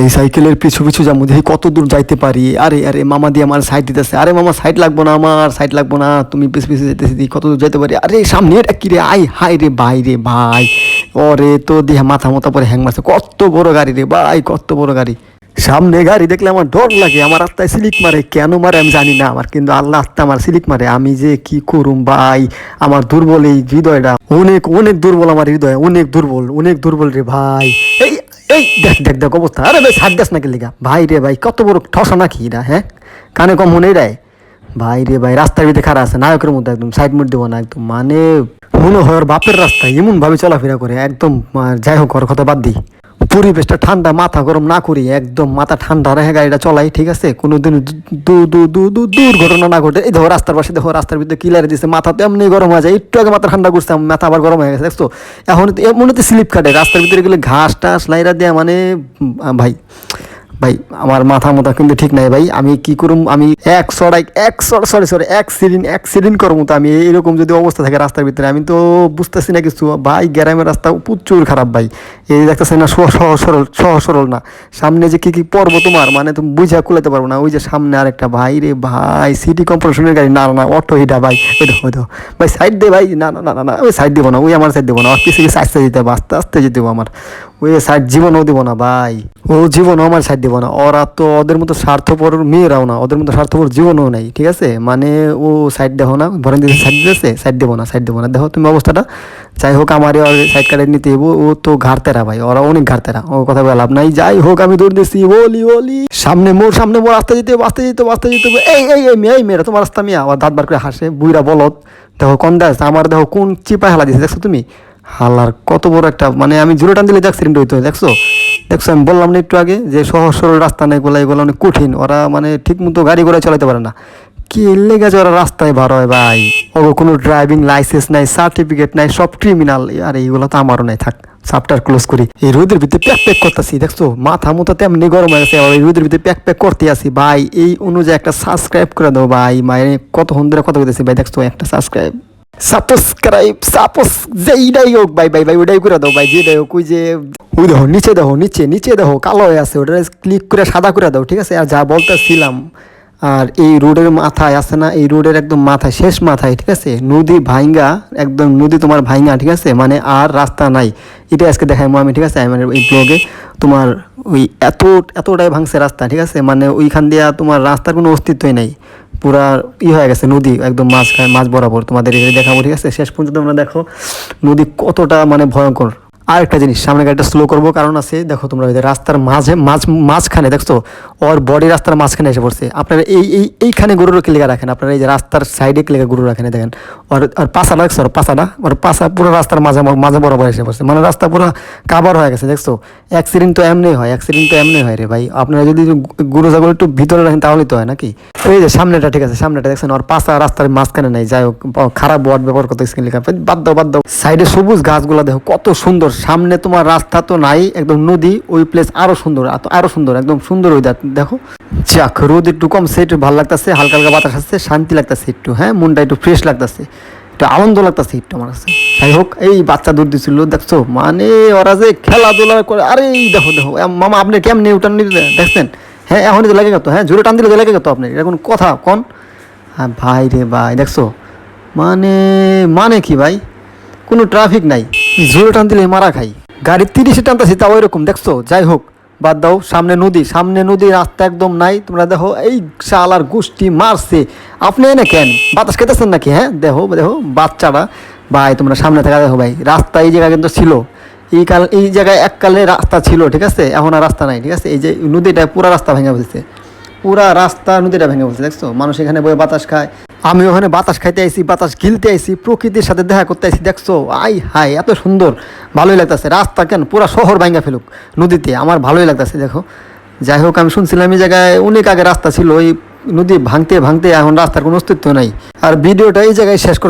এই সাইকেলের পিছু পিছু যাব, দেখি কত দূর যাইতে পারি। আরে আরে, মামা দিয়ে আমার সাইড দিতেছে। আরে, মামা সাইড লাগবো না আমার সাইড লাগবো না, তুমি পিছু পিছু যেতেছি, দেখি কত দূর যাইতে পারি। আরে, সামনে এটা কি রে? আই হাই রে, ভাই রে, ভাই। ওরে তো দিয়ে মাথা মতো পরে হ্যাং মারছে। কত বড় গাড়ি রে, ভাই, কত বড় গাড়ি। সামনে গাড়ি দেখলে আমার ডর লাগে, আমার আত্মায় সিলিক মারে, কেন মারে আমি জানি না আমার, কিন্তু আল্লাহ আত্মা আমার সিলিক মারে, আমি যে কি করুম ভাই, আমার দুর্বল এই হৃদয়টা, অনেক অনেক দুর্বল আমার হৃদয়, অনেক দুর্বল অনেক দুর্বল রে ভাই। এই এই, দেখ দেখ দেখ অবস্থা, আরে ভাই, সাত দাস নাকি লিগা? ভাই রে ভাই, কত বড় ঠসা নাকি এটা হ্যাঁ? কানে কম মনে দেয়। ভাই রে ভাই, রাস্তার ভিতরে খারাপ আছে, নায়কের মধ্যে একদম সাইড মোড দেবো না একদম মানে মনে হয় বাপের রাস্তায় এমন ভাবে চলাফেরা করে, একদম যাই হোক, ওর কথা বাদ দিই। পরিবেশটা ঠান্ডা, মাথা গরম না করি, একদম মাথা ঠান্ডা রেখে গাড়িটা চলাই, ঠিক আছে? কোনোদিন দু দু দু দু, দুর্ঘটনা না ঘটে। এই ধরো রাস্তার পাশে, দেখো রাস্তার ভিতরে কিলারে দিচ্ছে মাথা তো এমনি গরম হয়ে যায়। একটু আগে মাথা ঠান্ডা করছে মাথা আবার গরম হয়ে গেছে, দেখছ? এখন এমন স্লিপ কাটে, রাস্তার ভিতরে গেলে ঘাস টাস লাইরা দেয়া মানে ভাই ভাই, আমার মাথা মাথা কিন্তু ঠিক নাই ভাই। আমি কি করুম? আমি এক সরাই এক সরি সরি এক সিরিন এক সিরিন করব তো আমি। এরকম যদি অবস্থা থাকে রাস্তার ভিতরে, আমি তো বুঝতেছি না কিছু। ভাই, গ্রামের রাস্তা প্রচুর খারাপ ভাই। এই দেখতেছি না সহ সরল, সহজ, সরল না। সামনে যে কি কি পর্ব তোমার? মানে তুমি বুঝা কুলাতে পারব না। ওই যে সামনে আরেকটা ভাই রে ভাই সিটি কর্পোরেশনের গাড়ি। না না অটো হিটা ভাই। ওই দেখো ওই ভাই সাইড দে ভাই। না না না না না, ওই সাইড দেবো না, ওই আমার সাইড দেবো না। আর কিছু কিছু আস্তে যেতে হবে আস্তে আস্তে যেতে হবে আমার। ওই সাইড জীবনও দেবো না ভাই। ও জীবনও আমার সাইড দেবো না। ওরা তো ওদের মতো স্বার্থপর মেয়েরাও না। ওদের মতো স্বার্থপর জীবনও নাই, ঠিক আছে? মানে ও সাইড দেখো না। ভরেন দিতে সাইড দিতেছে, সাইড দেবো না, সাইড দেবো না। দেখো তুমি অবস্থাটা। যাই হোক আমার সাইড কাটে নিতে ও তো ঘাড়তেরা ভাই। ওরা অনেক ঘাড়তেরা। ও কথা বলে লাভ নাই। যাই হোক, আমি দৌড় দিচ্ছি বলি বলি। সামনে মোর সামনে মোর আসতে যেতে আসতে যেতে আসতে যেতে এই এই এই মেয়ে মেয়েরা, তোমার রাস্তা মিয়া। আবার দাঁত বার করে হাসে বুইরা বলত দেখো কোন দাস, আমার দেখো কোন চিপায় হালা দিছে, দেখছ তুমি? হালার কত বড় একটা মানে আমি জোরে টান দিলে অ্যাক্সিডেন্ট হইতো, দেখছ? দেখছ, আমি বললাম না একটু আগে যে সহজ সরল রাস্তা নেই এগুলো এগুলো অনেক কঠিন, ওরা মানে ঠিক মতো গাড়ি ঘোড়া চালাতে পারে না। কি লেগে আছে ওরা রাস্তায় বার হয় ভাই? ও কোনো ড্রাইভিং লাইসেন্স নাই সার্টিফিকেট নাই, সব ক্রিমিনাল আর এইগুলো তো আমারও নাই, থাক চাপটার ক্লোজ করি। এই রোদের ভিতরে প্যাক প্যাক করতেছি, দেখছ? মাথা মতো তেমনি গরম হয়ে গেছে আর এই রোদের ভিতরে প্যাক প্যাক করতে আসি। ভাই, এই অনুযায়ী একটা সাবস্ক্রাইব করে দাও ভাই, মায়ের কত ধরে কথা বলতেছি ভাই, দেখছ, একটা সাবস্ক্রাইব সাবস্ক্রাইব সাপোস যেইটাই হোক, ভাই ভাই ভাই ওটাই করে দাও, ভাই যেটাই হোক, ওই যে, ওই দেখো, নিচে দেখো, নিচে নিচে দেখো কালো হয়ে আছে, ওটা ক্লিক করে সাদা করে দাও, ঠিক আছে? আর যা বলতেছিলাম, আর এই রোডের মাথায় আছে না, এই রোডের একদম মাথায়, শেষ মাথায়, ঠিক আছে? নদী ভাইঙ্গা, একদম নদী তোমার ভাইঙ্গা, ঠিক আছে? মানে আর রাস্তা নাই। এটা আজকে দেখাইমো আমি, ঠিক আছে? মানে এই ব্লগে তোমার ওই এত, এতটাই ভাঙছে রাস্তা, ঠিক আছে? মানে ওইখান দিয়া তোমার রাস্তার কোনো অস্তিত্বই নাই। পুরা ই হয়ে গেছে, নদী একদম মাছ মাছ বরাবর তোমাদের এখানে দেখাবো, ঠিক আছে? শেষ পর্যন্ত তোমরা দেখো, নদী কতটা মানে ভয়ঙ্কর। আর একটা জিনিস সামনে গাড়িটা স্লো করব, কারণ আছে, দেখো তোমরা রাস্তার মাঝে, মাঝ, মাঝখানে, দেখছ? ওর বডি রাস্তার মাঝখানে এসে পড়ছে। আপনারা এই এই, এইখানে গরুর ক্লিকা রাখেন। আপনারা এই যে রাস্তার সাইডে ক্লিকা গরু রাখেন দেখেন। ওর আর পাশা রাখছো ওর পাশাটা ওর পাশা পুরো রাস্তার মাঝে মাঝে বরাবর এসে পড়ছে। মানে রাস্তা পুরো কাবার হয়ে গেছে, দেখছ? অ্যাক্সিডেন্ট তো এমনি হয় অ্যাক্সিডেন্ট তো এমনি হয় রে ভাই। আপনারা যদি গরু ছাগল একটু ভিতরে রাখেন, তাহলেই তো হয় নাকি? এই যে সামনেটা ঠিক আছে, সামনেটা দেখছেন? ওর পাশা রাস্তার মাঝখানে নেই, যাই হোক, খারাপ ওয়ার্ড ব্যবহার করতে লেখা বাদ দাও বাদ দাও। সাইডে সবুজ গাছগুলো, দেখো, কত সুন্দর সামনে তোমার রাস্তা তো নাই, একদম নদী, ওই প্লেস আরও সুন্দর আরও সুন্দর, একদম সুন্দর ওই দেখো। যাক, রোদ একটু কম একটু ভালো লাগতেছে, হালকা হালকা বাতাস আসছে, শান্তি লাগতেছে একটু হ্যাঁ মনটা একটু ফ্রেশ লাগতেছে, একটু আনন্দ লাগতেছে একটু আমার কাছে। যাই হোক, এই বাচ্চা দূর দিছিল, দেখছ মানে ওরা যে খেলাধুলা করে, আরে দেখো দেখো মামা, আপনি কেমনি উঠান দেখছেন? হ্যাঁ এখনই তো লেগে গেত হ্যাঁ জোরে টান দিলে তো লেগে আপনি এটা কোনো কথা, কন? হ্যাঁ ভাই রে ভাই, দেখছ? মানে মানে কি ভাই? কোনো ট্রাফিক নাই। জোরে টান দিলে মারা খাই। গাড়ি তিরিশে টান টানতেছি, তাও এরকম, দেখছ? যাই হোক, বাদ দাও, সামনে নদী সামনে নদী, রাস্তা একদম নাই। তোমরা দেখো, এই শালার গোষ্ঠী মারছে। আপনি এনে কেন? বাতাস খেতেছেন নাকি হ্যাঁ? দেখো দেখো, বাচ্চারা। ভাই, তোমরা সামনে থাকা দেখো ভাই, রাস্তা এই জায়গা কিন্তু ছিল। এই কাল, এই জায়গায় এককালে রাস্তা ছিল, ঠিক আছে? এখন আর রাস্তা নাই, ঠিক আছে? এই যে নদীটা পুরা রাস্তা ভেঙে বলছে পুরা রাস্তা নদীটা ভেঙে বলছে দেখছ? মানুষ এখানে বয়ে বাতাস খায়। আমি ওখানে বাতাস খাইতে আইছি, বাতাস গিলতে আইছি, প্রকৃতির সাথে দেখা করতে আইসি দেখছ? আই হাই এত সুন্দর, ভালোই লাগতেছে। রাস্তা কেন? পুরো শহর ভাঙ্গা ফেলুক, নদীতে। আমার ভালোই লাগতেছে, দেখো। যাই হোক, আমি শুনছিলাম এই জায়গায় অনেক আগে রাস্তা ছিল, ওই নদী ভাঙতে ভাঙতে এখন রাস্তার কোনো অস্তিত্ব নাই। আর ভিডিওটা এই জায়গায় শেষ করতে